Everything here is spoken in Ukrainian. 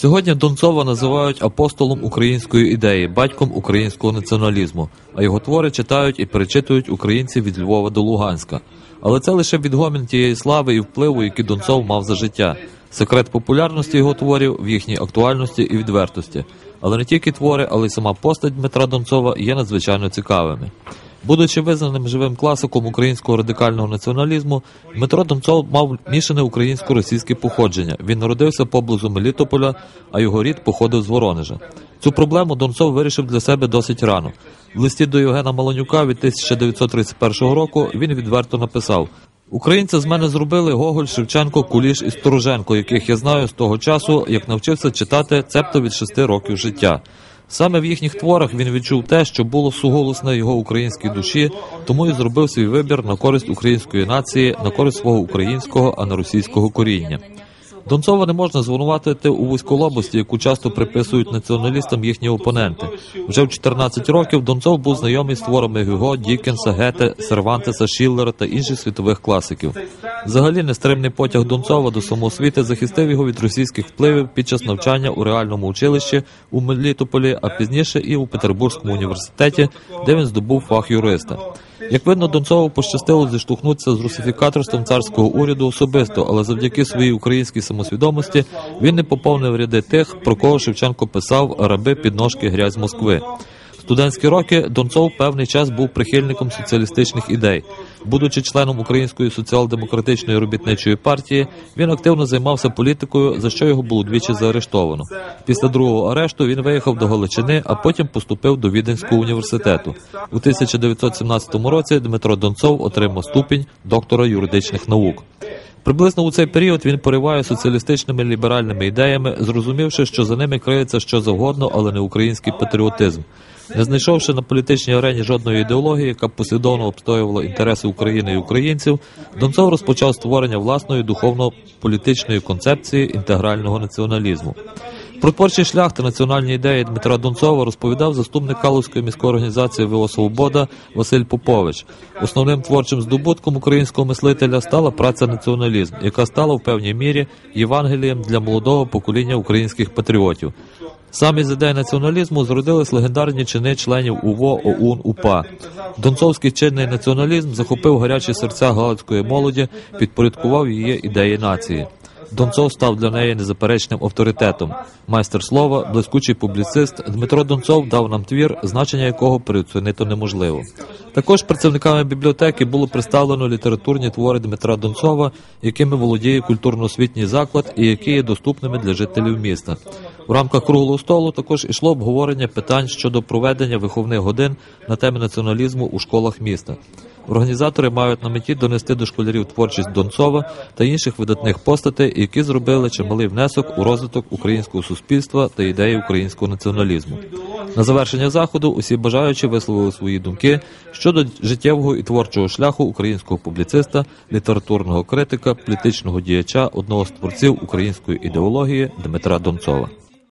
Сьогодні Донцова називають апостолом української ідеї, батьком українського націоналізму, а його твори читають і перечитують українці від Львова до Луганська. Але це лише відгомін тієї слави і впливу, який Донцов мав за життя. Секрет популярності його творів в їхній актуальності і відвертості. Але не тільки твори, але й сама постать Дмитра Донцова є надзвичайно цікавими. Будучи визнаним живим класиком українського радикального націоналізму, Дмитро Донцов мав мішане українсько-російське походження. Він народився поблизу Мелітополя, а його рід походив з Воронежа. Цю проблему Донцов вирішив для себе досить рано. В листі до Євгена Малонюка від 1931 року він відверто написав: Українці з мене зробили Гоголь, Шевченко, Куліш і Стороженко, яких я знаю з того часу, як навчився читати цебто від шести років життя. Саме в їхніх творах він відчув те, що було суголосне його українській душі, тому і зробив свій вибір на користь української нації, на користь свого українського, а не російського коріння. Донцова не можна звинуватити у вузьколобості, яку часто приписують націоналістам їхні опоненти. Вже в 14 років Донцов був знайомий з творами Гюго, Дікенса, Гете, Сервантеса, Шіллера та інших світових класиків. Взагалі, нестримний потяг Донцова до самоосвіти захистив його від російських впливів під час навчання у реальному училищі у Мелітополі, а пізніше і у Петербурзькому університеті, де він здобув фах юриста. Як видно, Донцову пощастило зіштовхнутися з русифікаторством царського уряду особисто, але завдяки своїй українській самосвідомості він не поповнив ряди тих, про кого Шевченко писав раби підножки грязь Москви. Студентські роки Донцов певний час був прихильником соціалістичних ідей. Будучи членом Української соціал-демократичної робітничої партії, він активно займався політикою, за що його було двічі заарештовано. Після другого арешту він виїхав до Галичини, а потім поступив до Віденського університету. У 1917 році Дмитро Донцов отримав ступінь доктора юридичних наук. Приблизно у цей період він пориває соціалістичними ліберальними ідеями, зрозумівши, що за ними криється що завгодно, але не український патріотизм. Не знайшовши на політичній арені жодної ідеології, яка б послідовно обстоювала інтереси України і українців, Донцов розпочав створення власної духовно-політичної концепції інтегрального націоналізму. Про творчий шлях та національні ідеї Дмитра Донцова розповідав заступник Калузької міської організації ВО «Свобода» Василь Попович. Основним творчим здобутком українського мислителя стала праця націоналізм, яка стала в певній мірі Євангелієм для молодого покоління українських патріотів. Саме з ідей націоналізму зродились легендарні чини членів УВО ОУН УПА. Донцовський чинний націоналізм захопив гарячі серця галицької молоді, підпорядкував її ідеї нації. Донцов став для неї незаперечним авторитетом. Майстер слова, блискучий публіцист Дмитро Донцов дав нам твір, значення якого переоцінити неможливо. Також працівниками бібліотеки було представлено літературні твори Дмитра Донцова, якими володіє культурно-освітній заклад і які є доступними для жителів міста. У рамках круглого столу також ішло обговорення питань щодо проведення виховних годин на теми націоналізму у школах міста. Організатори мають на меті донести до школярів творчість Донцова та інших видатних постатей, які зробили чималий внесок у розвиток українського суспільства та ідеї українського націоналізму. На завершення заходу усі бажаючі висловили свої думки щодо життєвого і творчого шляху українського публіциста, літературного критика, політичного діяча, одного з творців української ідеології Дмитра Донцова.